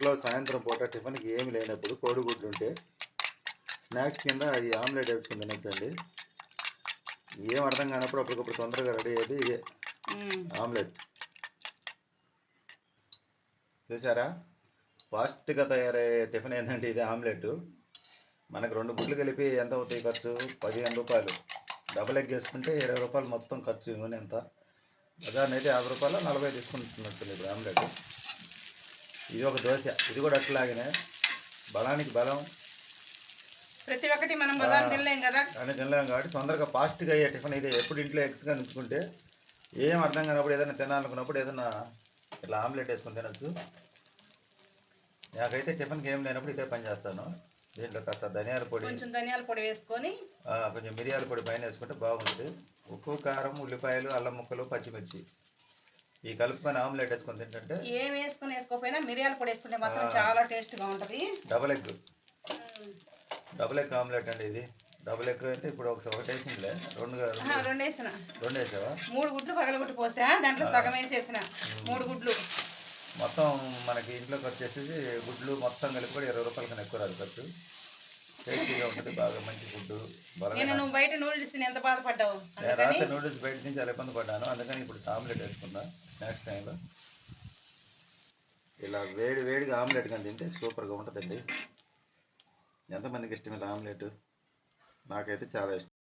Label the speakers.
Speaker 1: ఇంట్లో సాయంత్రం పూట టిఫిన్కి ఏమి లేనప్పుడు కోడిగుడ్లు ఉంటే స్నాక్స్ కింద ఈ ఆమ్లెట్ వేసుకుని తినచ్చండి. ఏం అర్థం కానప్పుడు అప్పటికప్పుడు తొందరగా రెడీ అయ్యేది ఇదే. ఆమ్లెట్. చూసారా ఫాస్ట్గా తయారయ్యే టిఫిన్ ఏంటంటే ఇది ఆమ్లెట్. మనకు రెండు గుడ్లు కలిపి ఎంత అవుతాయి ఖర్చు? పదిహేను రూపాయలు. డబల్ ఎగ్ వేసుకుంటే ఇరవై రూపాయలు మొత్తం ఖర్చు నూనె ఎంత బజార్ని అయితే యాభై రూపాయలు నలభై తీసుకుంటున్నట్టుంది ఇప్పుడు ఆమ్లెట్. ఇది ఒక దోశ. ఇది కూడా అట్లాగనే. బలానికి బలం.
Speaker 2: ప్రతి ఒక్కటి మనం బదాం తినలేం కదా?
Speaker 1: అని తినలేము కాబట్టి తొందరగా ఫాస్ట్గా అయ్యే టిఫిన్ ఇది ఎప్పుడు ఇంట్లో ఎగ్స్గా ఉంచుకుంటే ఏం అర్థం కానప్పుడు ఏదైనా తినాలనుకున్నప్పుడు ఏదైనా ఇట్లా ఆమ్లెట్ వేసుకొని తినచ్చు. నాకైతే టిఫిన్కి ఏం లేనప్పుడు ఇదే పని చేస్తాను. దీంట్లో కాస్త ధనియాల పొడి
Speaker 2: కొంచెం ధనియాల పొడి వేసుకొని
Speaker 1: కొంచెం మిరియాల పొడి పైన వేసుకుంటే బాగుంటుంది. ఉప్పు కారం ఉల్లిపాయలు అల్లం ముక్కలు పచ్చిమిర్చి. ఈ కలుపుకొని ఆమ్లెట్ వేసుకొని తింటుంటే
Speaker 2: ఏం వేసుకొని వేసుకోకపోయినా మిరియాల పొడి వేసుకుంటే మాత్రం. చాలా టేస్ట్గా ఉంటుంది.
Speaker 1: Double egg. Double egg omelette అండి ఇది. డబుల్ ఎగ్ అంటే ఇప్పుడు ఒకసారి ఒకటి వేసిందిలే. రెండు రెండు
Speaker 2: రెండు వేసిన.
Speaker 1: రెండు వేసావా?
Speaker 2: మూడు గుడ్లు పగలగొట్టి పోసా దాంట్లో సగం వేసేసిన. మూడు గుడ్లు.
Speaker 1: మొత్తం మనకి ఇంట్లోకి వచ్చేసి గుడ్లు మొత్తం కలిపి కూడా ఇరవై రూపాయల కన్నా ఎక్కువ రాదు ఖర్చు. టేస్టీగా ఉంటుంది బాగా మంచి ఫుడ్
Speaker 2: నేను నువ్వు బయట నూడిల్స్ ఎంత బాధపడ్డావు?
Speaker 1: రాత్రి నూడిల్స్ బయట నుంచి చాలా ఇబ్బంది పడ్డాను. అందుకని ఇప్పుడు ఆమ్లెట్ వేసుకున్నా స్నాక్స్ టైంలో ఇలా వేడి వేడిగా ఆమ్లెట్ కానీ తింటే సూపర్గా ఉంటుందండి. ఎంతమందికి ఇష్టం ఇలా ఆమ్లెట్? నాకైతే చాలా ఇష్టం.